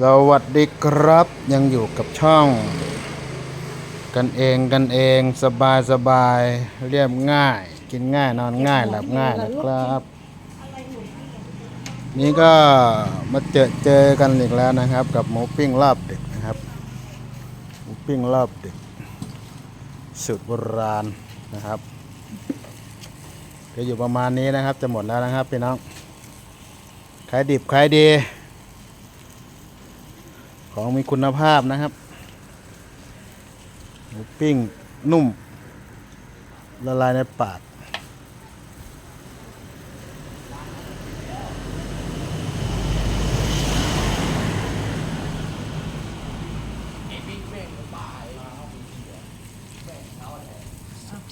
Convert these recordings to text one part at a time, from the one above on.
สวัสดีครับ ยังอยู่กับช่อง กันเองกันเองสบายสบายเรียบง่าย กินง่ายนอนง่ายหลับง่ายนะครับ นี่ก็มาเจอเจอกันอีกแล้วนะครับ กับหมูปิ้งรอบดึกนะครับหมูปิ้งรอบดึกสูตรโบราณนะครับก็อยู่ประมาณนี้นะครับ จะหมดแล้วนะครับพี่น้องขายดิบขายดี ของมีคุณภาพนะครับหมูปิ้งนุ่ม ละลายในปาก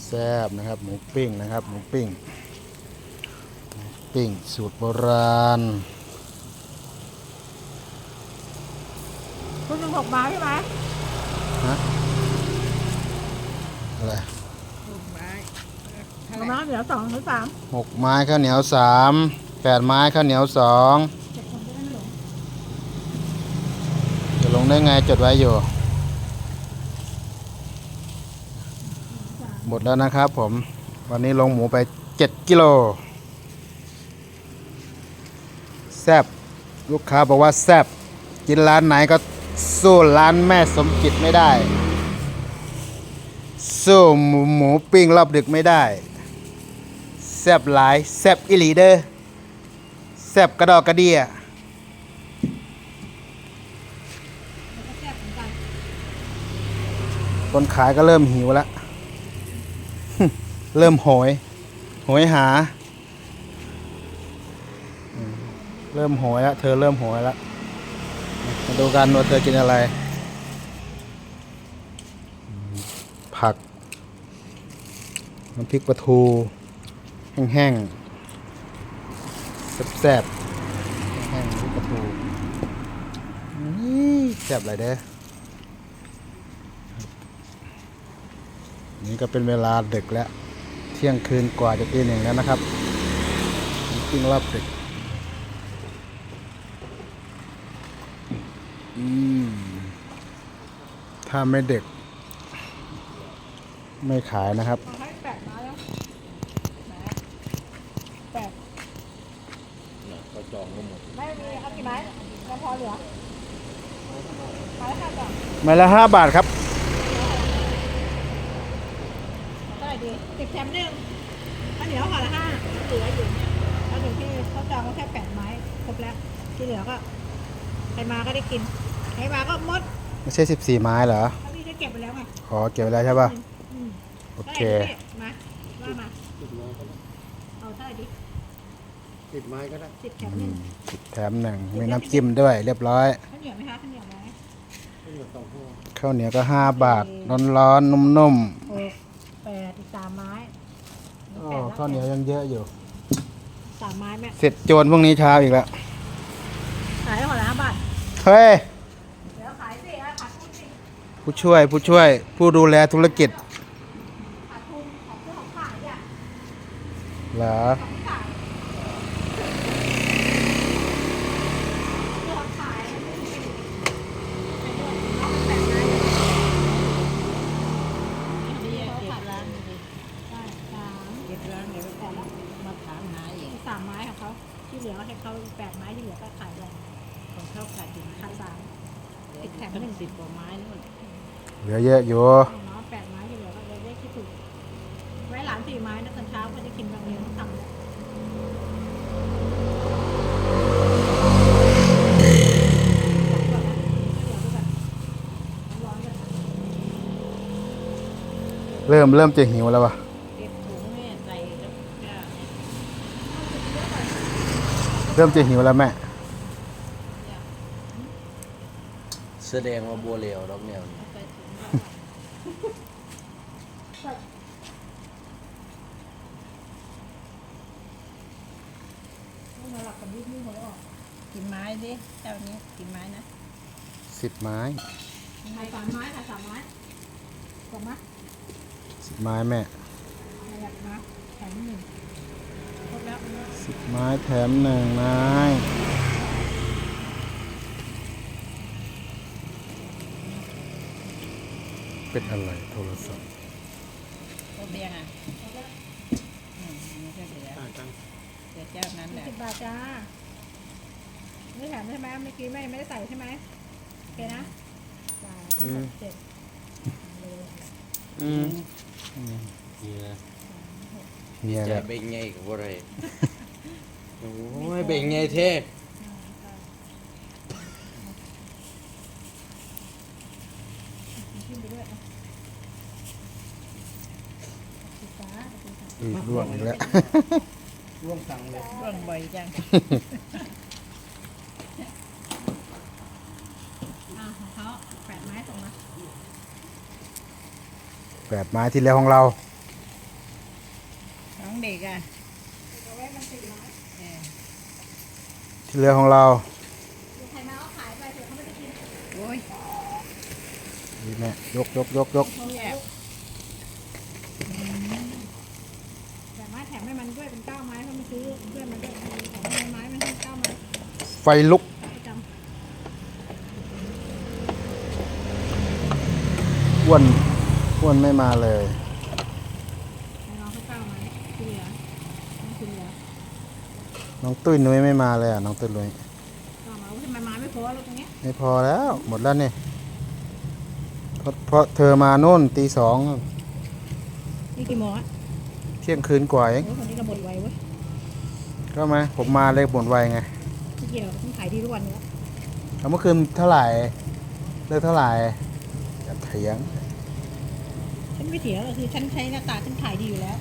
แซ่บนะครับ หมูปิ้งนะครับ หมูปิ้ง ปิ้งสูตรโบราณ คุณ หนึ่งหกไม้ใช่ไหมอะไรหกไม้หกไม้เหลือสองหรือสามหกไม้ข้าวเหนียวสามแปดไม้ข้าวเหนียวสองเจ็ดคนจะได้ไม่หลงจะลงได้ไงจดไว้อยู่ หมดแล้วนะครับผม วันนี้ลงหมูไป7กิโลแซบลูกค้าบอกว่าแซบกินร้านไหนก็ สู้ร้านแม่สมจิตไม่ได้ สู้หมูหมูปิ้งรอบดึกไม่ได้ แซบหลาย แซบอิลีเดอร์แซบกระดอกกระเดียแล้นกันคนขายก็เริ่มหิวแล้ว เริ่มโหย โหยหา เริ่มโหยแล้ว เธอเริ่มโหยแล้ว ดูกันว่าเธอกินอะไร ผักน้ำพริกปลาทู แห้งๆแซ่บๆแห้งๆน้ำพริกปลาทูนี่แซ่บอะไรเด้อนี่ก็เป็นเวลาดึกแล้ว เที่ยงคืนกว่าจะตีหนึ่งแล้วนะครับปิ้งรอบดึกอืม ถ้าไม่เดึกไม่ขายนะครับให้แปดไม้แล้วแปดก็จองก็หมดไม่มีเอากี่ไม้ยังพอเหลือไม้ละห้าบาทไมาละห้าบาทครับเท่าไหร่ดีสิบแถมหนึ่งข้าวเหนียวห่อละห้าเหลืออยู่เนี่ยแล้วหนึ่ที่เขาจองก็แค่แปดไม้ครบแล้วที่เหลือก็ใครมาก็ได้กิน ใครมาก็หมดไม่ใช่สิบสี่ไม้เหรอถ้าพี่จะเก็บไปแล้วไงขอเก็บไว้แล้วใช่ป่ะ อืมโอเค ท่าไหร่ดีมาว่ามาเอาเท่าไหร่ดิสิบไม้ก็ได้สิบแถมหนึ่งสิบแถมหนึ่งมีน้ำจิ้มด้วยเรียบร้อย ข้าวเหนียวไหมคะข้าวเหนียวไหมไม่เหลือสองห่อข้าวเหนียวก็ห้าบาท ร้อนๆ นุ่มหกแปดอีกสามไม้ๆแปโอ้ดแล้วข้าวเหนียวยังเยอะอยู่ สามไม้แม่เสร็จโจรพรุ่งนี้เช้าอีกแล้วขายห่อละห้าบาท เฮ้ย เดี๋ยวขายสิอะขาดทุนสิ ผู้ช่วยผู้ช่วยผู้ดูแลธุรกิจขาดทุนของเจ้าของขายอะเหรอของขายเจ้าของขายไม่ได้กินเอาไปแปดไม้เขาขายร้านดีใช่สามเก็บร้านเดี๋ยวแต่ละมาถามหาอีกอีกสามไม้ของเขาที่เหลือให้เขาอีกแปดไม้ที่เหลือก็ขายไปของเขาขายถึงขายสามติดแถมหนึ่งสิบกว่าไม้นู่น เหลือเยอะอยู่ของน้องแปดไม้ที่เหลือก็เลยได้คิดถูก ไว้หลานสี่ไม้นะตอนเช้าก็จะกินบางเรียนต้องทำเริ่มเริ่มจะหิวแล้ววะเริ่มจะหิวแล้วแม่แสดงว่าบัวเหลวดอกแนวนี้ใส่ถุงแล้ว มาหลับกับยืดมือหัวออกกี่ไม้ดิเจ้านี้กี่ไม้นะสิบไม้ขายสามไม้ขายสามไม้สองไม้สิบไม้แม่อะไรแบบนะแถมหนึ่งครบแล้วสิบไม้แถมหนึ่งไม้ เป็นอะไรโทรศัพท์ครบเรียงอะอืมอันนี้ก็เหลือเหลือเจ้านั้นแหละสิบบาทจ้าไม่แถมใช่ไหมเมื่อกี้ไม่ไม่ได้ใส่ใช่ไหมโอเคนะสามหกเจ็ดอืมนี่นะเฮียจะแหละเบ่งไงกับอะไรโอ้ยเบ่งไงเท่ ขึ้นไป ด้วยอะสิบบาทสิบบาทอืมร่วงอีกแล้ว ร่วงตังเลยร่วงบ่อยจังอะของเขาแปดไม้ส่งมาแปดไม้ที่แล้วของเราน้องเด็กอะเอาไว้มันสี่ไม้เออที่แล้วของเรา ใครมาเอาขายไปเผื่อเขาไม่ได้กิน โอ้ย นี่แม่ยกยกยกยกแย่แต่ไม้แถมให้มันด้วยเป็นเก้าไม้เขาไม่ซื้อเพื่อนมันด้วยของมันไม้มันให้เก้าไม้ไฟลุกประจำอ้วนอ้วนไม่มาเลยให้น้องเขาเก้าไม้ที่เหลือน้องที่เหลือน้องตุ้ยนุ้ยไม่มาเลยอะน้องตุ้ยนุ้ยเก้าไม้ว่าทำไมไม้ไม่พอแล้วตรงเนี้ยไม่พอแล้วหมดแล้วนี่ เพราะเพราะเธอมาโน่นตีสองนี่กี่โมงอะเที่ยงคืนกว่าเองโอ้ยคนนี้ก็หมดไวเว้ยก็มาผมมาเลยหมดไวไงที่เกี่ยวต้องขายดีทุกวันเนี้ยแล้วเมื่อคืนเท่าไหร่เลิกเท่าไหร่อย่าเถียงฉันไม่เถียงหรอกคือฉันใช้หน้าตาฉันขายดีอยู่แล้ว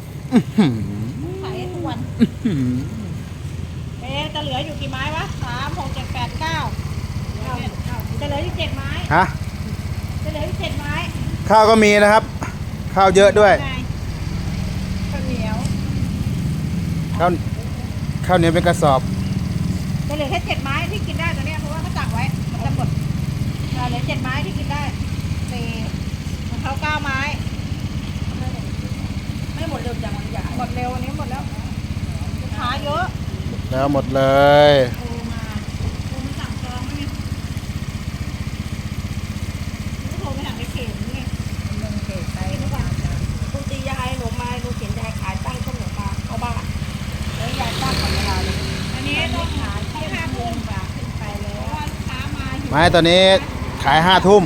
หืมขายทุกวันหืมเอ๊ะจะเหลืออยู่กี่ไม้วะสามหกเจ็ดแปดเก้าเก้าเก้าจะเหลืออยู่เจ็ดไม้ฮะ จะเหลืออยู่เจ็ดไม้ข้าวก็มีนะครับ ข้าวเยอะด้วยไงข้าวเหนียวข้าวข้าวเหนียวเป็นกระสอบ จะเหลือแค่เจ็ดไม้ที่กินได้ตอนเนี้ยเพราะว่าเขาตักไว้มันจะหมดเออเหลือเจ็ดไม้ที่กินได้สี่ของเขาเก้าไม้ ไม่หมดเร็วจังมันใหญ่หมดเร็วอันนี้หมดแล้วลูกค้าเยอะ แล้วหมดเลย โทรมาโทรมาสั่งจองไหมเนี่ยนี่ โทรไปสั่งในเขตนี่เมืองเขตไปทุกวันคุณตียายหนูมาหนูเขียนยายขายตั้งข้าวเหนียวปลาเข้าบ้านแล้วยายตั้งของเราเลยอันนี้ต้องขายให้เที่ยงห้าคืทุ่มนกว่าขึ้นไปแล้เพวราะว่าลูกค้ามาอยู่ไม้ตอนนี้ขายห้าทุ่ม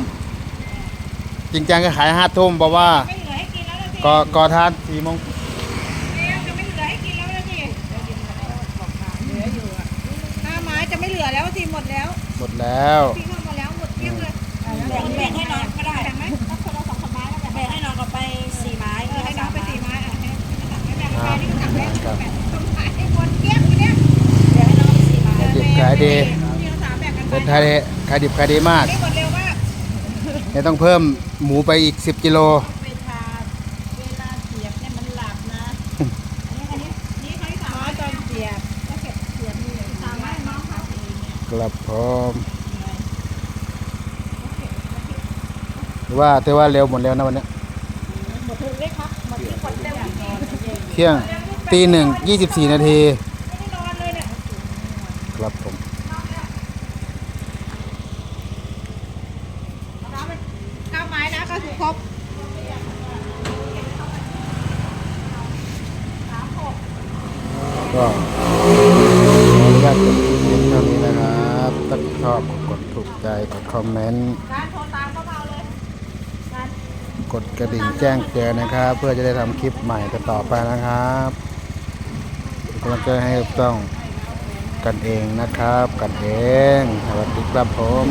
จริงจังก็ขายห้าทุ่มเพราะว่าไม่เหลือให้กินแล้วนะสิก่อก่อทานสี่โมงเอ๊ะจะไม่เหลือให้กินแล้วนะสิเหลืออยู่อะห้าไม้จะไม่เหลือแล้วสิหมดแล้วหมดแล้ว พี่เข้ามาแล้วหมดเกลี้ยงเลยแบ่งแบ่ง ขายให้หมดเกลี้ยงอยู่เนี่ยแบ่งให้น้องไปสี่ไม้ขายดิบขายดีพี่ต้องสามแบ่งกันไปเป็นขายดีขายดิบขายดีมากนี่หมดเร็วมากเนี่ยต้องเพิ่มหมูไปอีก 10 กิโลไปทาเวลาเสียบเนี่ยมันหลับนะอันนี้อันนี้นี่เขาที่สามเพราะไม้ตอนเสียบก็เก็บเสียบนี่เลยสามไม้น้องเขากลับพร้อมว่าถือว่าเร็วหมดแล้วนะวันนี้หมดเลยครับหมดที่คนเร็ว เที่ยงตีหนึ่งยี่สิบสี่นาทีไม่ได้นอนเลยเนี่ยครับผมน้ำเป็นเก้าไม้นะก็คือครบสามหกก็ขออนุญาตจบคลิปเพียงเท่านี้นะครับถ้าชอบกดถูกใจกดคอมเมนต์ กดกระดิ่งแจ้งเตือนนะครับ เพื่อจะได้ทำคลิปใหม่ต่อไปนะครับกำลังใจให้ต้องกันเองนะครับ กันเองสวัสดีครับผม